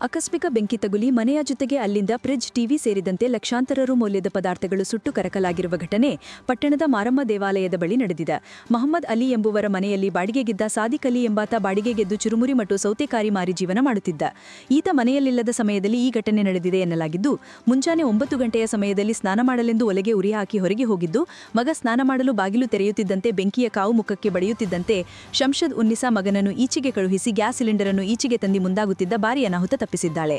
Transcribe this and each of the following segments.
ಆಕಸ್ಮಿಕ ಬೆಂಕಿ ತಗುಲಿ ಮನೆಯ ಜೊತೆಗೆ ಅಲ್ಲಿಂದ ಫ್ರಿಡ್ಜ್, ಟಿವಿ ಸೇರಿದಂತೆ ಲಕ್ಷಾಂತರ ರು ಮೌಲ್ಯದ ಪದಾರ್ಥಗಳು ಸುಟ್ಟು ಕರಕಲಾಗಿರುವ ಘಟನೆ ಪಟ್ಟಣದ ಮಾರಮ್ಮ ದೇವಾಲಯದ ಬಳಿ ನಡೆದಿದೆ. ಮಹಮ್ಮದ್ ಅಲಿ ಎಂಬುವರ ಮನೆಯಲ್ಲಿ ಬಾಡಿಗೆಗಿದ್ದ ಸಾದಿಕ್ ಅಲಿ ಎಂಬಾತ ಬಾಡಿಗೆಗೆದ್ದು ಚುರುಮುರಿ ಮತ್ತು ಸೌತೆಕಾರಿ ಮಾರಿ ಜೀವನ ಮಾಡುತ್ತಿದ್ದ. ಈತ ಮನೆಯಲ್ಲಿಲ್ಲದ ಸಮಯದಲ್ಲಿ ಈ ಘಟನೆ ನಡೆದಿದೆ ಎನ್ನಲಾಗಿದ್ದು, ಮುಂಜಾನೆ ಒಂಬತ್ತು ಗಂಟೆಯ ಸಮಯದಲ್ಲಿ ಸ್ನಾನ ಮಾಡಲೆಂದು ಒಲೆಗೆ ಉರಿ ಹಾಕಿ ಹೊರಗೆ ಹೋಗಿದ್ದು, ಮಗ ಸ್ನಾನ ಮಾಡಲು ಬಾಗಿಲು ತೆರೆಯುತ್ತಿದ್ದಂತೆ ಬೆಂಕಿಯ ಕಾವು ಮುಖಕ್ಕೆ ಬಡಿಯುತ್ತಿದ್ದಂತೆ ಶಂಷದ್ ಉನ್ನಿಸಾ ಮಗನನ್ನು ಈಚೆಗೆ ಕಳುಹಿಸಿ ಗ್ಯಾಸ್ ಸಿಲಿಂಡರ್ ಅನ್ನು ಈಚೆಗೆ ತಂದಿ ಮುಂದಾಗುತ್ತಿದ್ದ ಭಾರಿ ಅನಾಹುತ ತಪ್ಪಿಸಿದ್ದಾಳೆ.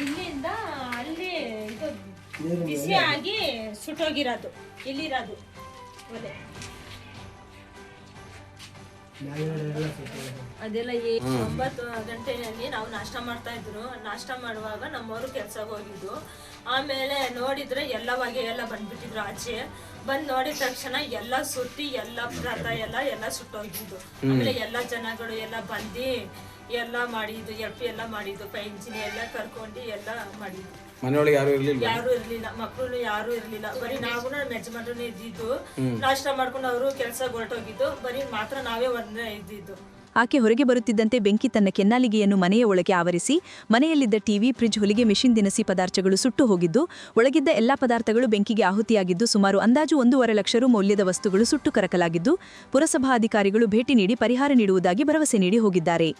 ಇಲ್ಲಿಂದ ಅಲ್ಲಿ ಬಿಸಿ ಆಗಿ ಸುಟ್ಟೋಗಿರೋದು ಇಲ್ಲಿರೋದು ಒಲೆ. ಅದೆಲ್ಲ ಒಂಬತ್ತು ಗಂಟೆಯಲ್ಲಿ ನಾವು ನಾಷ್ಟ ಮಾಡ್ತಾ ಇದ್ರು. ನಾಷ್ಟ ಮಾಡುವಾಗ ನಮ್ಮವರು ಕೆಲ್ಸಕ್ಕೆ ಹೋಗಿದ್ದು. ಆಮೇಲೆ ನೋಡಿದ್ರೆ ಎಲ್ಲ ಬಗೆ ಎಲ್ಲ ಬಂದ್ಬಿಟ್ಟಿದ್ರು ಆಚೆ. ಬಂದ್ ನೋಡಿದ ತಕ್ಷಣ ಎಲ್ಲ ಸುತ್ತಿ ಎಲ್ಲ ಪದಾರ್ಥ ಎಲ್ಲ ಎಲ್ಲ ಸುಟ್ಟೋಗಿದ್ದು. ಆಮೇಲೆ ಎಲ್ಲ ಜನಗಳು ಎಲ್ಲ ಬಂದು ಎಲ್ಲ ಮಾಡಿದ್ದು ಎಫ್ ಎಲ್ಲ ಮಾಡಿದ್ದು ಪೈಂಚಿನಿ ಎಲ್ಲ ಕರ್ಕೊಂಡು ಎಲ್ಲ ಮಾಡಿದ್ದು. ಮನೆಯೊಳಗೆ ಯಾರು ಇರ್ಲಿಲ್ಲ? ಯಾರು ಇರ್ಲಿಲ್ಲ. ಮಕ್ಕಳು ಯಾರು ಇರ್ಲಿಲ್ಲ. ಬರೀ ನಾವು ನಮ್ಮ ಯಜಮಾನ್ರನ್ನೇ ಇದ್ದಿದ್ದು. ನಾಷ್ಟ ಮಾಡ್ಕೊಂಡು ಅವರು ಕೆಲಸ ಹೊರಟೋಗಿದ್ದು. ಬರೀ ಮಾತ್ರ ನಾವೇ ಒಂದೇ ಇದ್ದಿದ್ದು. ಆಕೆ ಹೊರಗೆ ಬರುತ್ತಿದ್ದಂತೆ ಬೆಂಕಿ ತನ್ನ ಕೆನ್ನಾಲಿಗೆಯನ್ನು ಮನೆಯ ಒಳಗೆ ಆವರಿಸಿ, ಮನೆಯಲ್ಲಿದ್ದ ಟಿವಿ ಫ್ರಿಜ್ ಹೊಲಿಗೆ ಮೆಷಿನ್ ದಿನಸಿ ಪದಾರ್ಥಗಳು ಸುಟ್ಟು ಹೋಗಿದ್ದು, ಒಳಗಿದ್ದ ಎಲ್ಲಾ ಪದಾರ್ಥಗಳು ಬೆಂಕಿಗೆ ಆಹುತಿಯಾಗಿದ್ದು ಸುಮಾರು ಅಂದಾಜು ಒಂದೂವರೆ ಲಕ್ಷ ರು ಮೌಲ್ಯದ ವಸ್ತುಗಳು ಸುಟ್ಟು ಕರಕಲಾಗಿದ್ದು ಪುರಸಭಾ ಅಧಿಕಾರಿಗಳು ಭೇಟಿ ನೀಡಿ ಪರಿಹಾರ ನೀಡುವುದಾಗಿ ಭರವಸೆ ನೀಡಿ ಹೋಗಿದ್ದಾರೆ.